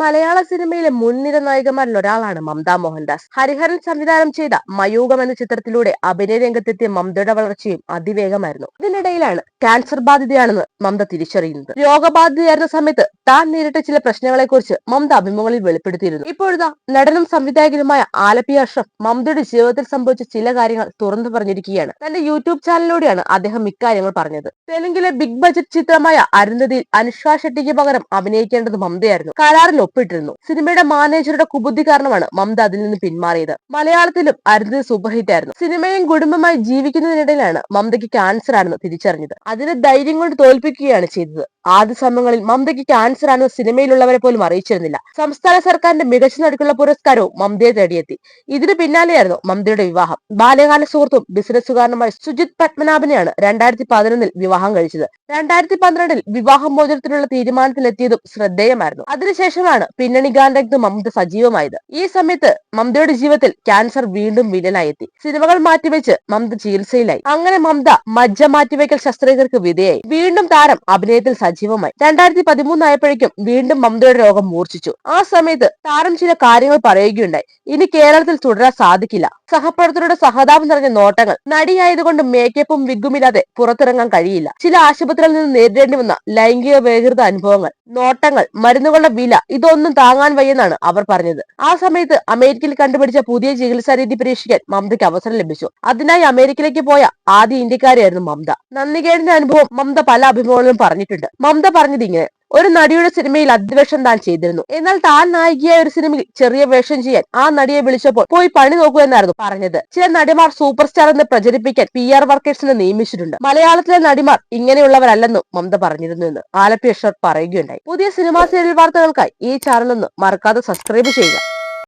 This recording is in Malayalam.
മലയാള സിനിമയിലെ മുൻനിര നായികമാരിൽ ഒരാളാണ് മമത മോഹൻദാസ്. ഹരിഹരൻ സംവിധാനം ചെയ്ത മയൂകം എന്ന ചിത്രത്തിലൂടെ അഭിനയ രംഗത്തെത്തിയ മമതയുടെ വളർച്ചയും അതിവേഗമായിരുന്നു. ഇതിനിടയിലാണ് ക്യാൻസർ ബാധിതയാണെന്ന് മമത തിരിച്ചറിയുന്നത്. രോഗബാധിതയായിരുന്ന സമയത്ത് താൻ നേരിട്ട ചില പ്രശ്നങ്ങളെക്കുറിച്ച് മമത അഭിമുഖങ്ങളിൽ വെളിപ്പെടുത്തിയിരുന്നു. ഇപ്പോഴത്തെ നടനും സംവിധായകനുമായ ആലപ്പി അഷ്റഫ് മമതയുടെ ജീവിതത്തിൽ സംഭവിച്ച ചില കാര്യങ്ങൾ തുറന്നു പറഞ്ഞിരിക്കുകയാണ്. തന്റെ യൂട്യൂബ് ചാനലിലൂടെയാണ് അദ്ദേഹം ഇക്കാര്യങ്ങൾ പറഞ്ഞത്. തെലുങ്കിലെ ബിഗ് ബജറ്റ് ചിത്രമായ അരുന്ധതിയിൽ അനുഷ്ക ഷെട്ടിക്ക് പകരം അഭിനയിക്കേണ്ടത് മമതയായിരുന്നു. കരാറിൽ ഒപ്പിട്ടിരുന്നു. സിനിമയുടെ മാനേജറുടെ കുബുദ്ധി കാരണമാണ് മമത അതിൽ നിന്ന് പിന്മാറിയത്. മലയാളത്തിലും അരുന്ധതി സൂപ്പർഹിറ്റ് ആയിരുന്നു. സിനിമയും കുടുംബമായി ജീവിക്കുന്നതിനിടയിലാണ് മമതയ്ക്ക് ക്യാൻസർ ആണെന്ന് തിരിച്ചറിഞ്ഞത്. അതിനെ ധൈര്യം കൊണ്ട് തോൽപ്പിക്കുകയാണ് ചെയ്തത്. ആദ്യ സമയങ്ങളിൽ മമതയ്ക്ക് ക്യാൻസർ ആണെന്ന് സിനിമയിലുള്ളവരെ പോലും അറിയിച്ചിരുന്നില്ല. സംസ്ഥാന സർക്കാരിന്റെ മികച്ച നടിക്കുള്ള പുരസ്കാരവും മമതയെ തേടിയെത്തി. ഇതിനു പിന്നാലെയായിരുന്നു മമതയുടെ വിവാഹം. ബാല്യകാല സുഹൃത്തും ബിസിനസ്സുകാരനുമായ സുജിത് പത്മനാഭനെയാണ് രണ്ടായിരത്തി പതിനൊന്നിൽ വിവാഹം കഴിച്ചത്. രണ്ടായിരത്തി പന്ത്രണ്ടിൽ വിവാഹമോചനത്തിനുള്ള തീരുമാനത്തിലെത്തിയതും ശ്രദ്ധേയമായിരുന്നു. അതിനുശേഷമാണ് പിന്നണി ഗാനരംഗത്ത് മമത സജീവമായത്. ഈ സമയത്ത് മമതയുടെ ജീവിതത്തിൽ ക്യാൻസർ വീണ്ടും വില്ലനായെത്തി സിനിമകൾ മാറ്റിവെച്ച് മമത ചികിത്സയിലായി. അങ്ങനെ മമത മജ്ജ മാറ്റിവെക്കൽ ശസ്ത്രക്രിയക്ക് വിധേയായി വീണ്ടും താരം അഭിനയത്തിൽ സജീവമായി. രണ്ടായിരത്തി പതിമൂന്നായപ്പോഴേക്കും വീണ്ടും മമതയുടെ രോഗം മൂർച്ഛിച്ചു. ആ സമയത്ത് താരം ചില കാര്യങ്ങൾ പറയുകയുണ്ടായി. ഇനി കേരളത്തിൽ തുടരാൻ സാധിക്കില്ല. സഹപ്രവർത്തകരുടെ സഹതാപം നിറഞ്ഞ നോട്ടങ്ങൾ. നടിയായതുകൊണ്ട് മേക്കപ്പും വിഗുമില്ലാതെ പുറത്തിറങ്ങാൻ കഴിയില്ല. ചില ആശുപത്രികളിൽ നിന്ന് നേരിടേണ്ടി വന്ന ലൈംഗിക വേഗൃത അനുഭവങ്ങൾ നോട്ടങ്ങൾ മരുന്നുകളുടെ വില ഇതൊന്നും താങ്ങാൻ വയ്യെന്നാണ് അവർ പറഞ്ഞത്. ആ സമയത്ത് അമേരിക്കയിൽ കണ്ടുപിടിച്ച പുതിയ ചികിത്സാ രീതി പരീക്ഷിക്കാൻ മമതയ്ക്ക് അവസരം ലഭിച്ചു. അതിനായി അമേരിക്കയിലേക്ക് പോയ ആദ്യ ഇന്ത്യക്കാരെയായിരുന്നു മമത. നന്ദികേടിന്റെ അനുഭവം മമത പല അഭിമുഖങ്ങളിലും പറഞ്ഞിട്ടുണ്ട്. മമത പറഞ്ഞത് ഇങ്ങനെ ഒരു നടിയുടെ സിനിമയിൽ അധിവേഷം താൻ ചെയ്തിരുന്നു. എന്നാൽ താൻ നായികയായ ഒരു സിനിമയിൽ ചെറിയ വേഷം ചെയ്യാൻ ആ നടിയെ വിളിച്ചപ്പോൾ പോയി പണി നോക്കൂ എന്നായിരുന്നു പറഞ്ഞത്. ചില നടിമാർ സൂപ്പർ സ്റ്റാർ എന്ന് പ്രചരിപ്പിക്കാൻ പി ആർ വർക്കേഴ്സിനെ നിയമിച്ചിട്ടുണ്ട്. മലയാളത്തിലെ നടിമാർ ഇങ്ങനെയുള്ളവരല്ലെന്നും മമത പറഞ്ഞിരുന്നു എന്ന് ആലപ്പി അഷർ പറയുകയുണ്ടായി. പുതിയ സിനിമാ സീരിയൽ വാർത്തകൾക്കായി ഈ ചാനൽ ഒന്ന് മറക്കാതെ സബ്സ്ക്രൈബ് ചെയ്യുക.